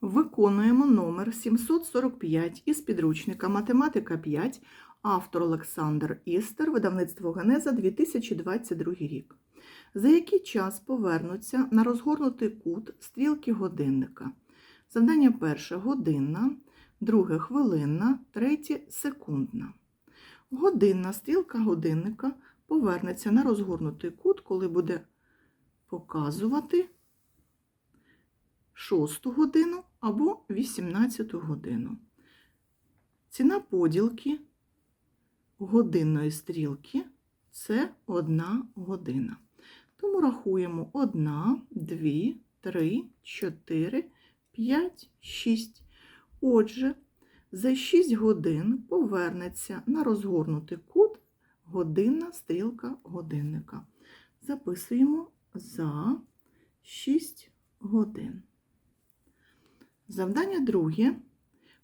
Виконуємо номер 745 із підручника Математика 5, автор Олександр Істер, видавництво Генеза 2022 рік. За який час повернуться на розгорнутий кут стрілки годинника? Завдання перше годинна, друге хвилинна, третє секундна. Годинна стрілка годинника повернеться на розгорнутий кут, коли буде показувати 6 годину або 18 годину. Ціна поділки годинної стрілки це 1 година. Тому рахуємо 1, 2, 3, 4, 5, 6. Отже, за 6 годин повернеться на розгорнутий кут годинна стрілка годинника. Записуємо за 6 годин. Завдання друге.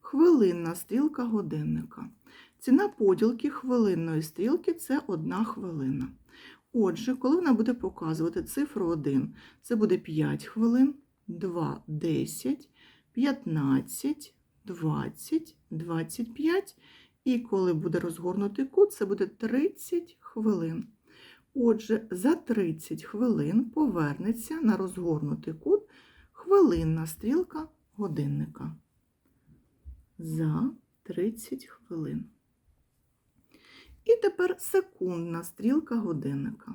Хвилинна стрілка годинника. Ціна поділки хвилинної стрілки це 1 хвилина. Отже, коли вона буде показувати цифру 1, це буде 5 хвилин, 2 – 10, 15, 20, 25. І коли буде розгорнутий кут, це буде 30 хвилин. Отже, за 30 хвилин повернеться на розгорнутий кут хвилинна стрілка годинника. За 30 хвилин. І тепер секундна стрілка годинника.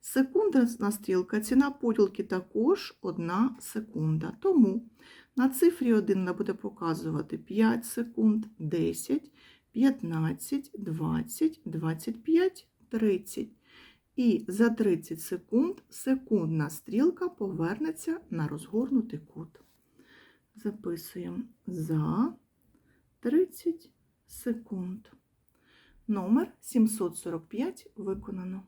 Секундна стрілка, ціна поділки також 1 секунда. Тому на цифрі 1 вона буде показувати 5 секунд, 10, 15, 20, 25, 30. І за 30 секунд секундна стрілка повернеться на розгорнутий кут. Записуємо за 30 секунд. Номер 745 виконано.